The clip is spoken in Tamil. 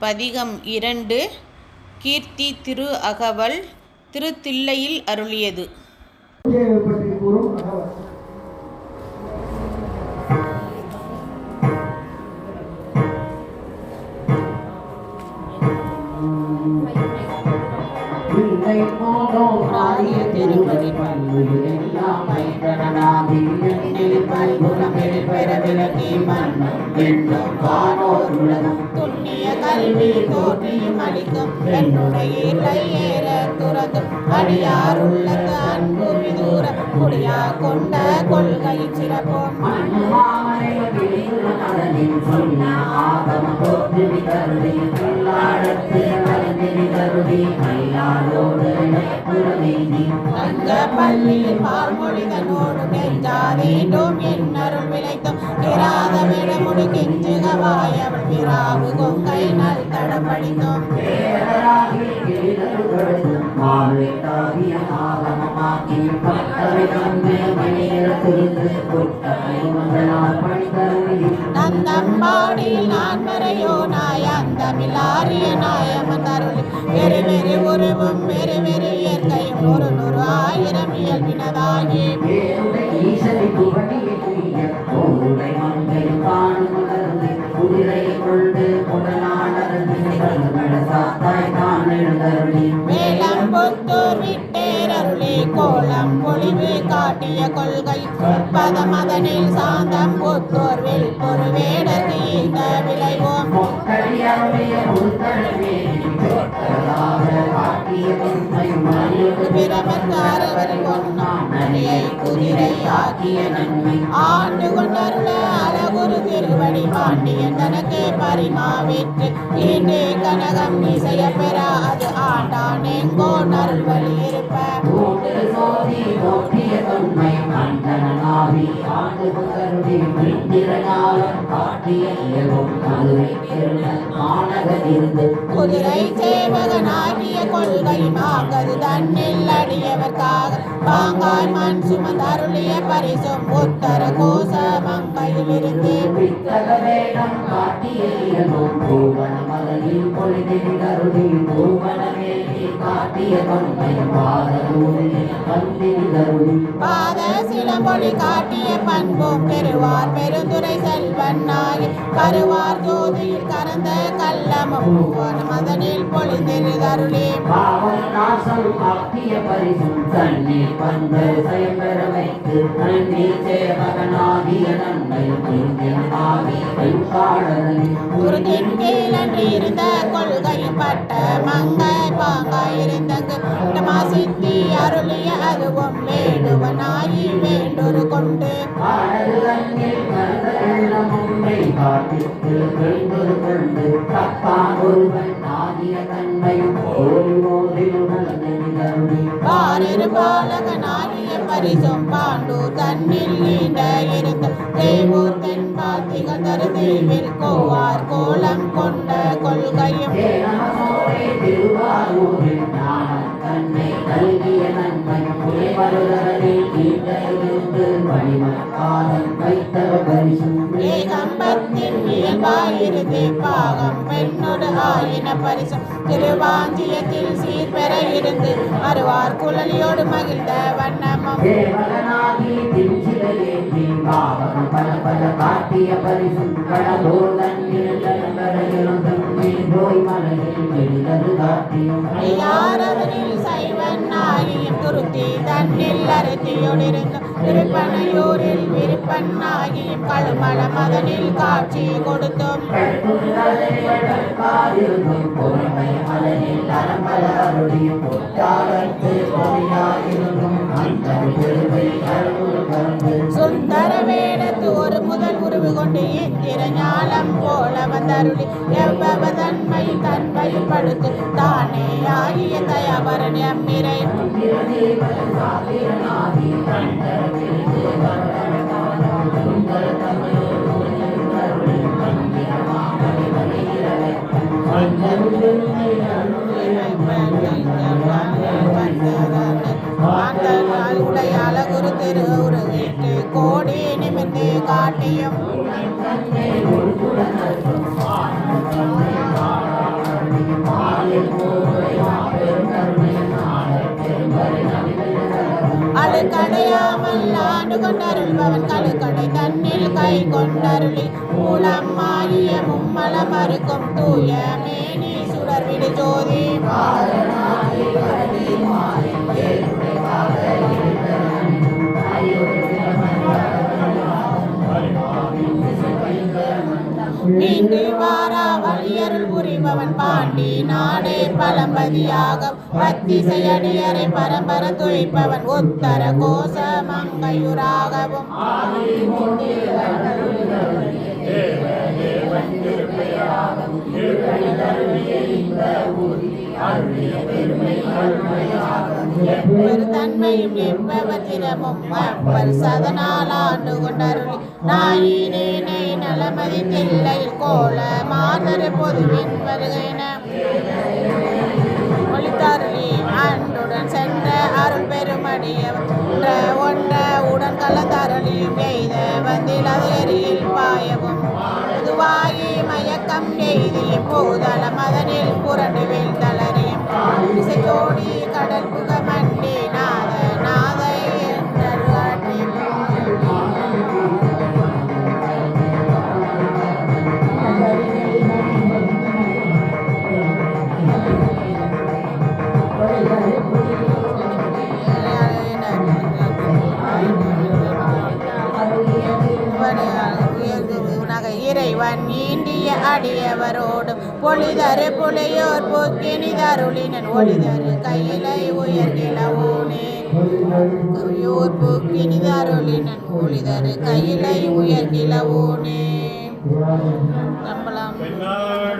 பதிகம் இரண்டு கீர்த்தி திரு அகவல் திருத்தில்லையில் அருளியது. திருமதி பல்லுயிரெல்லாம் மைந்தனாகி எண்ணில் பெற மன்னம் எண்ணும் வானோர் உலகம் துண்ணிய கல்வி தோற்றியும் அளிக்கும் என்னுடைய இல்லை ஏற அடியார் உள்ளது அன்பு விதூர குடியா கொண்ட கொள்கை சிறப்போம் சொன்ன ஆகம தோற்றுவி கருதி கருதி பள்ளியில் பார்மொழிதனோடு நெஞ்சாதீண்டும் விளைத்தும் இராத விடமுடி கெஞ்சுகவாய் அவள் விராவு கொங்கை நல் தடப்படித்தோம் நந்தம்பாடியில் நான் மறையோ நாய் நாயமன் வெறு வெறு உருவும் எழுதருளி வேலம் புத்தூர் விட்டேரருளி கோலம் பொலிவு காட்டிய கொள்கை. பதமதனில் சாந்தம் புத்தூர் வில் ஒரு வேடற்கு இந்த விளைவோம் மொக்கடியாருடைய முத்தழவே தோற்றதாக காட்டிய உண்மையும் குதிரை ஆக்கிய நன்மை ஆண்டு கொண்டருள அழகுரு திருவடி பாண்டியன் தனக்கு பரிமாவிற்று ஈண்டு கனகம் இசைய பெற அது ஆண்டான் எங்கோ இருப்ப சோதி தொன்மை ஆண்டு காட்டிய இயல்பும் மதுரை திருநல் மாநகரிருந்து குதிரை சேவகனாகிய கொள்கை மாங்கது தன்னில் அடியவர்க்காக. பாங்காய் மண் சுமந்தருளிய பரிசும் உத்தர கோச மங்கையிலிருந்து. வித்தக வேடம் காட்டிய இயல்பும் பூவன மதனில் பொழுதில் கருதி பூவனமேற்றி காட்டிய சிலம்பொழி காட்டிய பண்பும். பெறுவார் பெருந்துரை செல்வன்னாகி கருவார் ஜோதியில் கறந்த பூவன மதனில் நாசம் ஆக்கிய பரிசும் தண்ணீர் பந்து செயம்பெற வைத்து நன்றி சேவகனாகிய நன்மை ஆகி கைப்பாடலில் குருதின் கீழன்று இருந்த கொள்கை பட்ட மங்கை பாங்காய் இருந்தங்கு சித்தி அருளிய அதுவும் வேடுவனாகி வேண்டொரு கொண்டு கொண்டு பாலகனாகிய பரிசும் பாண்டு தன்னில் நீண்ட இருந்த தேவூர் தென்பாத்திகள் தரு தீவில் கோவார் கோலம் கொண்ட கொள்கையும் இயல்பாயிருந்து பாகம் பெண்ணொடு ஆயின பரிசும் திருவாஞ்சியத்தில் சீர்பெற இருந்து அருவார் குழலியோடு மகிழ்ந்த வண்ணமும். பல பல காட்டிய பரிசும் கடலோர் சைவன் ஆகியும் துருத்தி தன்னில் அருத்தியோடிருந்தும் திருப்பனையூரில் விருப்பன் கண்ணாகி கழுமல மதனில் காட்சி கொடுத்தும். சுந்தர வேடத்து ஒரு முதல் உருவு கொண்டு இந்திர ஞானம் போல வந்தருளி. எவ்வளவு தன்மை தன்மை படுத்து தானே ஆகிய தயாபரன் எம்மிரை அழுக்கடையாமல் ஆண்டு கொண்டருள்பவன் கழுக்கடை தன்னில் கை கொண்டருளி. மூலம் மாறிய மறுக்கும் தூய மேனி சுடர்விடு ஜோதி. மீண்டு வாரா வழியருள் புரிபவன் பாண்டி. நாடே பழம்பதியாக பத்திசையடியரை பரம்பர துய்ப்பவன். உத்தர கோச மங்கையுராகவும் பெருந்தன்மையும் எப்பவத்திரமும் அப்பர் சதனால் ஆண்டு கொண்டருளி நாயினேனை நலமதி தில்லையில் கோல மாதர பொதுவின் வருகைன ஒளித்தருளி அன்றுடன் சென்ற அருள் பெருமடிய ஒன்ற உடன் கலந்தருளியும் எய்த வந்தில் அது எரியில் பாயவும். புதுவாயி மயக்கம் எய்தி போதல மதனில் புரண்டு வீழ்ந்தளரையும் இசையோடி கடல் புகம அவன் ஈண்டிய அடியவரோடும் பொழிதரு புலையோர் போக்கினிதருளினன். ஒளிதரு கையிலை உயர்கிழவோனே. கையோர் போக்கினிதருளினன். ஒளிதரு கையிலை உயர்கிழவோனே. நம்பலாம்